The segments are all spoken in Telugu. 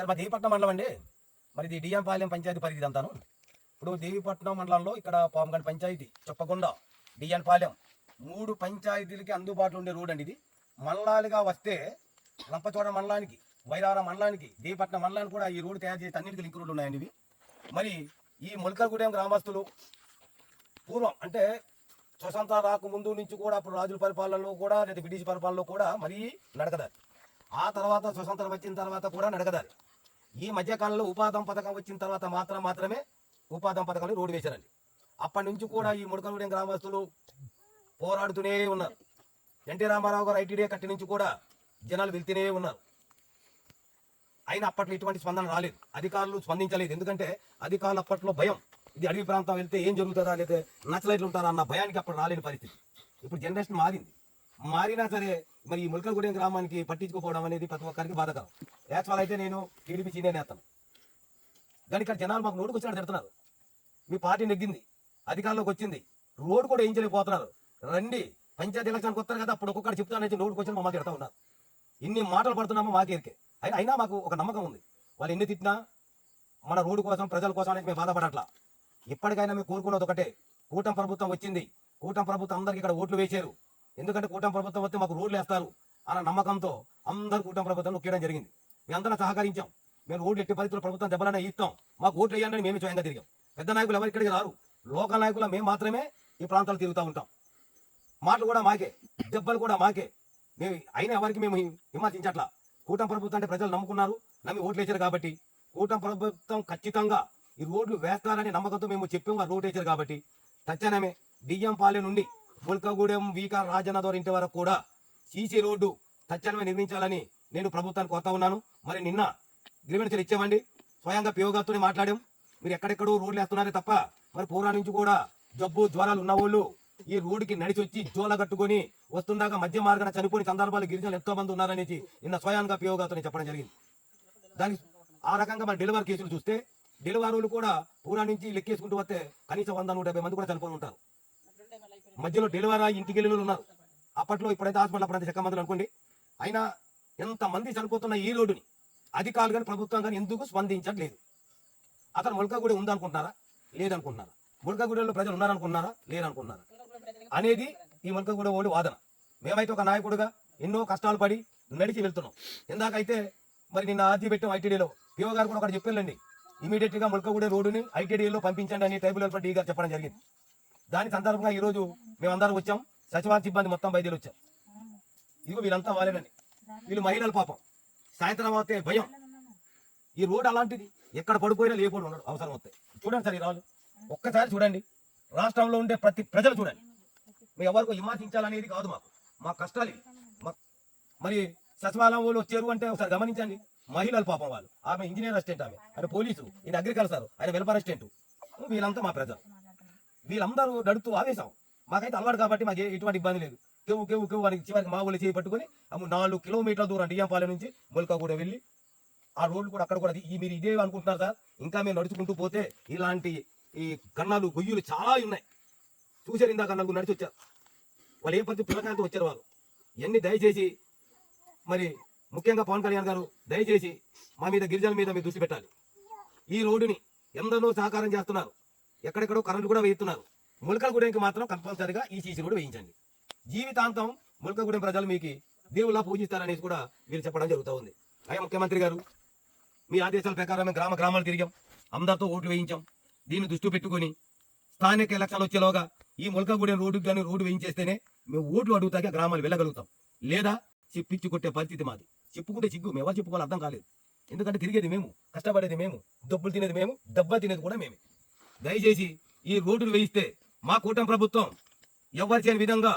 సరే మా దేవిపట్నం మండలం అండి. మరి ఇది డిఎంపాలెం పంచాయతీ పరిధి అంతాను. ఇప్పుడు దేవిపట్నం మండలంలో ఇక్కడ పాముగండి పంచాయతీ చొప్పకొండ డిఎన్పాలెం మూడు పంచాయతీలకి అందుబాటులో ఉండే రోడ్ అండి ఇది. మండలాలుగా వస్తే లంపచోడ మండలానికి వైరార మండలానికి దేవిపట్నం మండలానికి కూడా ఈ రోడ్డు తయారు చేసి అన్నిటికీ లింక్ రోడ్లు ఉన్నాయండి ఇవి. మరి ఈ ములకలగూడెం గ్రామస్తులు పూర్వం అంటే స్వతంత్ర రాకముందు నుంచి కూడా అప్పుడు రాజుల పరిపాలనలో కూడా లేదా బ్రిటిష్ పరిపాలనలో కూడా మరీ నడకదారి. ఆ తర్వాత స్వతంత్రం వచ్చిన తర్వాత కూడా నడకదారి. ఈ మధ్యకాలంలో ఉపాధం పథకం వచ్చిన తర్వాత మాత్రం మాత్రమే ఉపాధం పథకాలు రోడ్డు వేశారండి. అప్పటి నుంచి కూడా ఈ ముడకలూడెం గ్రామస్తులు పోరాడుతూనే ఉన్నారు. ఎన్టీ రామారావు గారు ఐటీడీ కట్టి నుంచి కూడా జనాలు వెళ్తూనే ఉన్నారు. అయినా అప్పట్లో ఇటువంటి స్పందన రాలేదు. అధికారులు స్పందించలేదు. ఎందుకంటే అధికారులు అప్పట్లో భయం. ఇది అడవి ప్రాంతం వెళ్తే ఏం జరుగుతుందా? లేదా నచ్చలైట్లు ఉంటారా? అన్న భయానికి అప్పుడు రాలేని పరిస్థితి. ఇప్పుడు జనరేషన్ మారింది. మారినా సరే మరి ఈ ములకలగూడెం గ్రామానికి పట్టించుకోపోవడం అనేది ప్రతి ఒక్కరికి బాధకరం. యాక్చువల్ అయితే నేను టీడీపీ సీనియర్ నేస్తాను కానీ ఇక్కడ జనాలు మాకు నోటుకు వచ్చినట్టు తిడుతున్నారు. మీ పార్టీ నెగ్గింది అధికారంలోకి వచ్చింది రోడ్డు కూడా ఏం రండి పంచాయతీ ఎలక్షన్కి వస్తారు కదా అప్పుడు ఒక్కొక్కటి చెప్తానని నోటుకు వచ్చి మమ్మల్ని తిడతా ఉన్నారు. ఇన్ని మాటలు పడుతున్నామో మాకేరికే అయినా అయినా మాకు ఒక నమ్మకం ఉంది. వాళ్ళు ఎన్ని తిట్టినా మన రోడ్డు కోసం ప్రజల కోసం అనేది మేము బాధపడట్లా. ఇప్పటికైనా మేము కోరుకున్నది ఒకటే. కూటమి ప్రభుత్వం వచ్చింది. కూటమి ప్రభుత్వం అందరికి ఇక్కడ ఓట్లు వేశారు. ఎందుకంటే కూటమి ప్రభుత్వం వస్తే మాకు రోడ్లు వేస్తారు అన్న నమ్మకంతో అందరు కూటమి ప్రభుత్వం నొక్కేయడం జరిగింది. మేము అందరం సహకరించాం. మేము రోడ్లు ఎట్టి పరిస్థితులు ప్రభుత్వం దెబ్బలనే ఇస్తాం. మాకు ఓట్లు వేయాలని మేము స్వయంగా తిరిగాం. పెద్ద నాయకులు ఎవరు ఇక్కడికి రారు. లోకల్ నాయకులు మేము మాత్రమే ఈ ప్రాంతాలు తిరుగుతూ ఉంటాం. మాటలు కూడా మాకే దెబ్బలు కూడా మాకే. మేము అయిన ఎవరికి మేము విమర్శించట్లా. కూటమి ప్రభుత్వం అంటే ప్రజలు నమ్ముకున్నారు నమ్మి ఓట్లు వేశారు కాబట్టి. కూటమి ప్రభుత్వం ఖచ్చితంగా ఈ రోడ్లు వేస్తారని నమ్మకంతో మేము చెప్పాము రోడ్ వేశారు కాబట్టి. తక్షణమే డిఎం పాలె నుండి ముల్కగూడెం వీకార్ రాజన్నదోర్ ఇంటి వరకు కూడా సీసీ రోడ్డు తక్షణమే నిర్మించాలని నేను ప్రభుత్వానికి కోరుతా ఉన్నాను. మరి నిన్న గ్రీవెన్స్లు ఇచ్చామండి స్వయంగా పియోగాతో మాట్లాడాం. మీరు ఎక్కడెక్కడో రోడ్లు వేస్తున్నారే తప్ప మరి పూర్వం నుంచి కూడా జబ్బు జ్వరాలు ఉన్నవాళ్ళు ఈ రోడ్డుకి నడిచి వచ్చి జోల కట్టుకొని వస్తుండగా మధ్య మార్గాన చనిపోయిన సందర్భాలు గిరిజనులు ఎంతో మంది ఉన్నారనేది నిన్న స్వయంగా పియోగాతో చెప్పడం జరిగింది. దాని ఆ రకంగా మన డెలివరీ కేసులు చూస్తే డెలివరీలు కూడా పూరా నుంచి లెక్కేసుకుంటూ వస్తే కనీసం వంద నూట మంది కూడా చనిపోయి ఉంటారు. మధ్యలో డెలివరీ అయ్యి ఇంటికి వెళ్ళిన ఉన్నారు. అప్పట్లో ఇప్పుడైతే హాస్పిటల్ అప్పుడైతే చెక్క మందులు అనుకోండి. అయినా ఎంత మంది చనిపోతున్న ఈ రోడ్డుని అధికారులు కానీ ప్రభుత్వం కానీ ఎందుకు స్పందించట్లేదు? అతను ములకగూడెం ఉందనుకుంటున్నారా? లేదనుకుంటున్నారా? ములకగూడెంలో ప్రజలు ఉన్నారనుకున్నారా లేరనుకుంటున్నారా అనేది ఈ మొలకగూడ ఓడి వాదన. మేమైతే ఒక నాయకుడిగా ఎన్నో కష్టాలు పడి నడిచి వెళ్తున్నాం. ఇందాకైతే మరి నిన్న ఆర్జీ పెట్టాం ఐటీడీలో పిఓ గారు కూడా ఒకటి చెప్పారండి ఇమీడియట్గా మొలకగూడ రోడ్డుని ఐటీడీలో పంపించండి అని టైబుల్ వెల్ఫేర్ డీ గారు చెప్పడం జరిగింది. దాని సందర్భంగా ఈరోజు మేమందరం వచ్చాం. సచివాలయ సిబ్బంది మొత్తం బయలుదేరి వచ్చాం ఇదిగో వీళ్ళంతా వాళ్ళేనని. వీళ్ళు మహిళల పాపం. సాయంత్రం అవుతే భయం. ఈ రోడ్ అలాంటిది ఎక్కడ పడిపోయినా లేకుండా ఉండడం అవసరం వస్తాయి చూడండి సార్ ఈ రాళ్ళు. ఒక్కసారి చూడండి. రాష్ట్రంలో ఉండే ప్రతి ప్రజలు చూడండి. మేము ఎవరికి విమర్శించాలనేది కాదు మాకు. మా కష్టాలు మరి సచివాలయం వాళ్ళు వచ్చారు అంటే ఒకసారి గమనించండి. మహిళలు పాపం వాళ్ళు. ఆమె ఇంజనీర్ అసిస్టెంట్ ఆమె. ఆయన పోలీసు. ఈయన అగ్రికల్చర్ ఆయన వెల్ఫేర్ అసిస్టెంట్. వీళ్ళంతా మా ప్రజలు. వీళ్ళందరూ నడుతూ ఆవేశం. మాకైతే అలవాటు కాబట్టి మాకు ఎటువంటి ఇబ్బంది లేదు. కేవు కేవు కేవు అని చివరికి మా ఊళ్ళు చేయి పట్టుకొని నాలుగు కిలోమీటర్ల దూరం డియ్యంపాలెం నుంచి మొలక కూడా వెళ్ళి ఆ రోడ్లు కూడా అక్కడ కూడా ఈ మీరు ఇదే అనుకుంటున్నారు సార్. ఇంకా మేము నడుచుకుంటూ పోతే ఇలాంటి ఈ కన్నాలు గొయ్యులు చాలా ఉన్నాయి. చూశారు ఇందాక నలుగురు నడిచి వచ్చారు. వాళ్ళు ఏ ప్రతి పిల్లకాయలతో వచ్చారు వాళ్ళు. ఇవన్నీ దయచేసి మరి ముఖ్యంగా పవన్ కళ్యాణ్ గారు దయచేసి మా మీద గిరిజనుల మీద మీరు దృష్టి పెట్టాలి. ఈ రోడ్డుని ఎందరో సహకారం చేస్తున్నారు. ఎక్కడెక్కడో కరెంటు కూడా వేస్తున్నారు. ములకలగూడెంకి మాత్రం కంపల్సరిగా ఈ సీసీ కూడా వేయించండి. జీవితాంతం ములకగూడెం ప్రజలు మీకు దేవుళ్ళ పూజిస్తారనేసి కూడా మీరు చెప్పడం జరుగుతూ ఉంది అయ్యా ముఖ్యమంత్రి గారు మీ ఆదేశాల ప్రకారం మేము గ్రామ గ్రామాలు తిరిగాం. అందరితో ఓట్లు వేయించాం. దీన్ని దృష్టి పెట్టుకొని స్థానిక ఎలక్షన్లు వచ్చేలోగా ఈ ములకగూడెం రోడ్డుకి కానీ రోడ్డు వేయించేస్తేనే మేము ఓట్లు అడుగుతాక గ్రామాలు వెళ్ళగలుగుతాం. లేదా చిప్పిచ్చి కొట్టే పరిస్థితి మాది. చెప్పుకుంటే చిగ్గు మేము ఎవరు చెప్పుకోవాలి అర్థం కాలేదు. ఎందుకంటే తిరిగేది మేము కష్టపడేది మేము డబ్బులు తినేది మేము దెబ్బ తినేది కూడా మేమే. దయచేసి ఈ రోడ్డును వేయిస్తే మా కూటమి ప్రభుత్వం ఎవరు చేయని విధంగా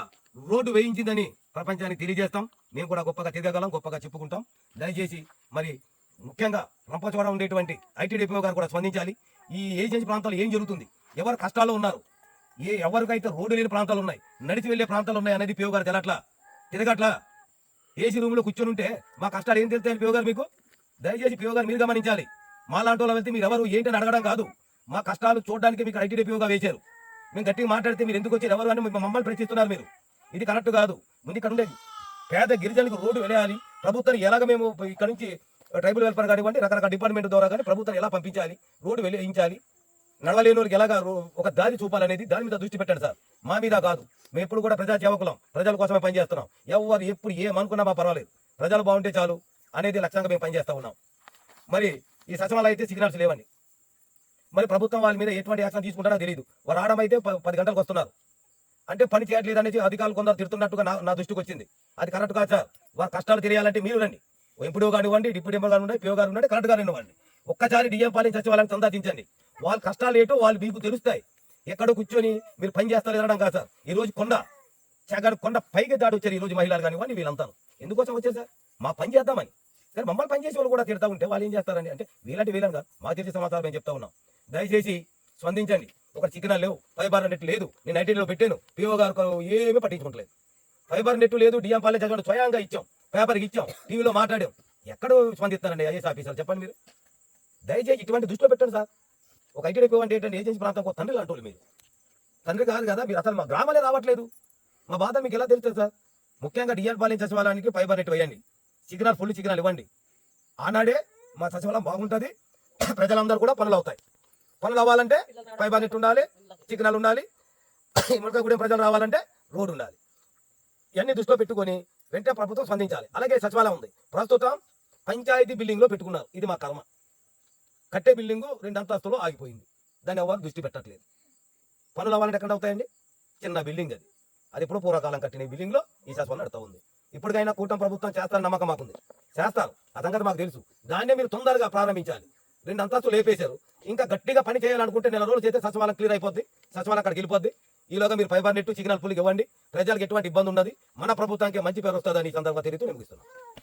రోడ్డు వేయించిందని ప్రపంచానికి తెలియజేస్తాం. మేము కూడా గొప్పగా తిరగగలం గొప్పగా చెప్పుకుంటాం. దయచేసి మరి ముఖ్యంగా రంపచోడ ఉండేటువంటి ఐటీడీపీఓ గారు కూడా స్పందించాలి. ఈ ఏజెన్సీ ప్రాంతాల్లో ఏం జరుగుతుంది? ఎవరు కష్టాల్లో ఉన్నారు? ఏ ఎవరికైతే రోడ్డు లేని ప్రాంతాలు ఉన్నాయి నడిచి వెళ్ళే ప్రాంతాలు ఉన్నాయి అనేది పిఓ గారు తెలట్లా? తిరగట్లా ఏసీ రూమ్లో కూర్చొని ఉంటే మా కష్టాలు ఏం తెలుస్తాయని పిఓ గారు మీకు? దయచేసి పిఓ గారు మీరు గమనించాలి. మా లాంటి వాళ్ళు వెళ్తే మీరు ఎవరు ఏంటని అడగడం కాదు. మా కష్టాలు చూడడానికి మీకు ఐటీడీపీగా వేశారు. మేము గట్టిగా మాట్లాడితే మీరు ఎందుకు వచ్చారు ఎవరు అని మమ్మల్ని ప్రశ్నిస్తున్నారు మీరు. ఇది కరెక్ట్ కాదు. ముందు ఇక్కడ ఉండేది. పేద గిరిజనులకు రోడ్డు వెళ్ళాలి ప్రభుత్వం ఎలాగ మేము ఇక్కడ నుంచి ట్రైబల్ వెల్ఫేర్ కానివ్వండి రకరకాల డిపార్ట్మెంట్ ద్వారా కానీ ప్రభుత్వం ఎలా పంపించాలి? రోడ్డు వెళ్ళించాలి నడవలేని వాళ్ళకి ఎలాగా ఒక దారి చూపాలనేది దాని మీద దృష్టి పెట్టండి సార్. మా మీద కాదు. మేము ఎప్పుడు కూడా ప్రజా సేవకులం ప్రజల కోసమే పనిచేస్తున్నాం. ఎవరు ఎప్పుడు ఏమనుకున్నా మా పర్వాలేదు. ప్రజలు బాగుంటే చాలు అనేది లక్ష్యంగా మేము పనిచేస్తూ ఉన్నాం. మరి ఈ సచివాలయం అయితే సిగ్నల్స్ లేవండి. మరి ప్రభుత్వం వాళ్ళ మీద ఎటువంటి యాక్షన్ తీసుకుంటారో తెలియదు. వారు ఆడమైతే ప- పది గంటలకు వస్తున్నారు. అంటే పని చేయట్లేదు అనేది అధికారులు కొందరు తిడుతున్నట్టుగా నా నా దృష్టికి వచ్చింది. అది కరెక్ట్ కాదు సార్. వారి కష్టాలు తెలియాలంటే మీరు రండి. ఎంపీడో కానివ్వండి డిప్యూటీ ఎంపీ గారు పిఓ గారు ఉండండి కరెక్ట్ గారు ఇవ్వండి. ఒక్కసారి డిఎం పాలన సచివాలయం సందర్శించండి. వాళ్ళ కష్టాలు ఏంటో వాళ్ళు మీకు తెలుస్తాయి. ఎక్కడో కూర్చొని మీరు పని చేస్తారు ఎదడం కాదు సార్. ఈ రోజు కొండ చగడు కొండ పైకి దాడి వచ్చారు ఈ రోజు మహిళలు కానివ్వండి వీళ్ళంతా ఎందుకోసం వచ్చారు సార్? మా పని చేద్దామని. కానీ మమ్మల్ని పనిచేసే వాళ్ళు కూడా తిడతా ఉంటే వాళ్ళు ఏం చేస్తారని అంటే వీళ్ళంటే వీళ్ళని కాదు. మా తెలిసి సమాచారం మేము చెప్తా ఉన్నాం. దయచేసి స్పందించండి. ఒక చికెన్ లేవు ఫైబర్ నెట్ లేదు. నేను ఐటీలో పెట్టాను. పిఓ గారు ఏమీ పట్టించుకుంటలేదు ఫైబర్ నెట్ లేదు డిఎం పాలే చదవడం స్వయంగా ఇచ్చాం. పేపర్కి ఇచ్చాం. టీవీలో మాట్లాడాం. ఎక్కడ స్పందిస్తారండి ఐఎస్ ఆఫీసర్ చెప్పండి మీరు. దయచేసి ఇటువంటి దృష్టిలో పెట్టండి సార్. ఒక ఐటీ డిపో అంటే ఏంటంటే ఏజెన్సీ ప్రాంతం ఒక తండ్రి లాంటి మీరు. తండ్రి కాదు కదా మీరు అసలు మా గ్రామాలే రావట్లేదు. మా బాధ మీకు ఎలా తెలుస్తుంది సార్? ముఖ్యంగా డిఎన్ పాలన సచివాలయానికి ఫైబర్ నెట్ వేయండి. సిగ్నల్ ఫుల్ సిగ్నల్ ఇవ్వండి. ఆనాడే మా సచివాలయం బాగుంటుంది. ప్రజలందరూ కూడా పనులు అవుతాయి. పనులు అవ్వాలంటే ఫైబర్ నెట్ ఉండాలి చికెనాలు ఉండాలి మునకగూడెం ప్రజలు రావాలంటే రోడ్డు ఉండాలి. ఇవన్నీ దృష్టిలో పెట్టుకొని వెంటనే ప్రభుత్వం స్పందించాలి. అలాగే సచివాలయం ఉంది. ప్రస్తుతం పంచాయతీ బిల్డింగ్లో పెట్టుకున్నారు. ఇది మా కర్మ. కట్టే బిల్డింగు రెండు అంతస్తులో ఆగిపోయింది. దాన్ని ఎవరు దృష్టి పెట్టట్లేదు. పనులు అవ్వాలంటే ఎక్కడ అవుతాయండి? చిన్న బిల్డింగ్ అది. అది ఇప్పుడు పూర్వకాలం కట్టిన బిల్డింగ్లో ఈ సచివాలయం నడుతూ ఉంది. ఇప్పటికైనా కూటమి ప్రభుత్వం చేస్తారని నమ్మకం మాకుంది. చేస్తారు. అదంతా మాకు తెలుసు. దాన్నే మీరు తొందరగా ప్రారంభించాలి. రెండు అంతస్తులు లేపేశారు. ఇంకా గట్టిగా పని చేయాలనుకుంటే నెల రోజులు చేస్తే సచివాలయం క్లియర్ అయిపోద్ది. సచివాలయం అక్కడికి వెళ్ళిపోద్ది. ఈలోగా మీరు ఫైబర్ నెట్ సిగ్నల్ పుల్కి ఇవ్వండి. ప్రజలకు ఎటువంటి ఇబ్బంది ఉండదు. మన ప్రభుత్వానికి మంచి పేరు వస్తుందని ఈ సందర్భంగా తెలియదు నేను